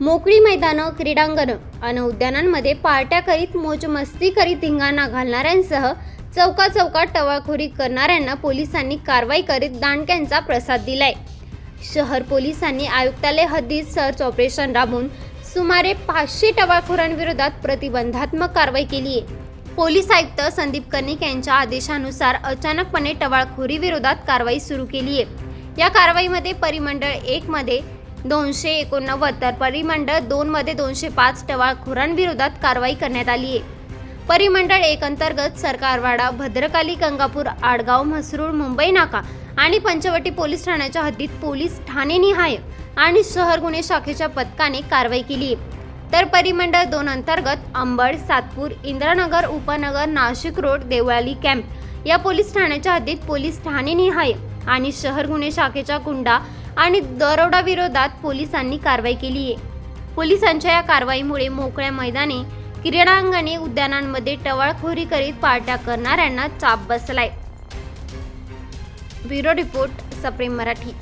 मोकळी मैदानं क्रीडांगणं आणि उद्यानांमध्ये पार्ट्या करीत मोजमस्ती करीत धिंगाणा घालणाऱ्यांसह चौका चौका टवाळखोरी करणाऱ्यांना पोलिसांनी कारवाई करीत दांडक्यांचा प्रसाद दिलाय. शहर पोलिसांनी आयुक्तालय हद्दीत सर्च ऑपरेशन राबवून सुमारे पाचशे टवाळखोरांविरोधात प्रतिबंधात्मक कारवाई केली आहे. पोलीस आयुक्त संदीप कर्णिक यांच्या आदेशानुसार अचानकपणे टवाळखोरी विरोधात कारवाई सुरू केली आहे. या कारवाईमध्ये परिमंडळ एकमध्ये दोनशे एकोणनव्वद तर परिमंडळ दोनमध्ये दोनशे पाच टवाळखोरांविरोधात कारवाई करण्यात आली आहे. परिमंडळ एक अंतर्गत सरकारवाडा भद्रकाली गंगापूर आडगाव म्हसरूळ मुंबई नाका आणि पंचवटी पोलीस ठाण्याच्या हद्दीत पोलीस ठाणे निहाय आणि शहर गुन्हे शाखेच्या पथकाने कारवाई केली आहे. तर परिमंडळ दोन अंतर्गत अंबड सातपूर इंद्रानगर उपनगर नाशिक रोड देवळाली कॅम्प या पोलीस ठाण्याच्या हद्दीत पोलीस ठाणे निहाय आणि शहर गुन्हे शाखेच्या गुंडा आणि दरोडा विरोधात पोलिसांनी कारवाई केली आहे. पोलिसांच्या या कारवाईमुळे मोकळ्या मैदानी क्रीडांगणे उद्यानांमध्ये टवाळखोरी करीत पार्ट्या करणाऱ्यांना चाप बसलाय. ब्युरो रिपोर्ट सप्रेम मराठी.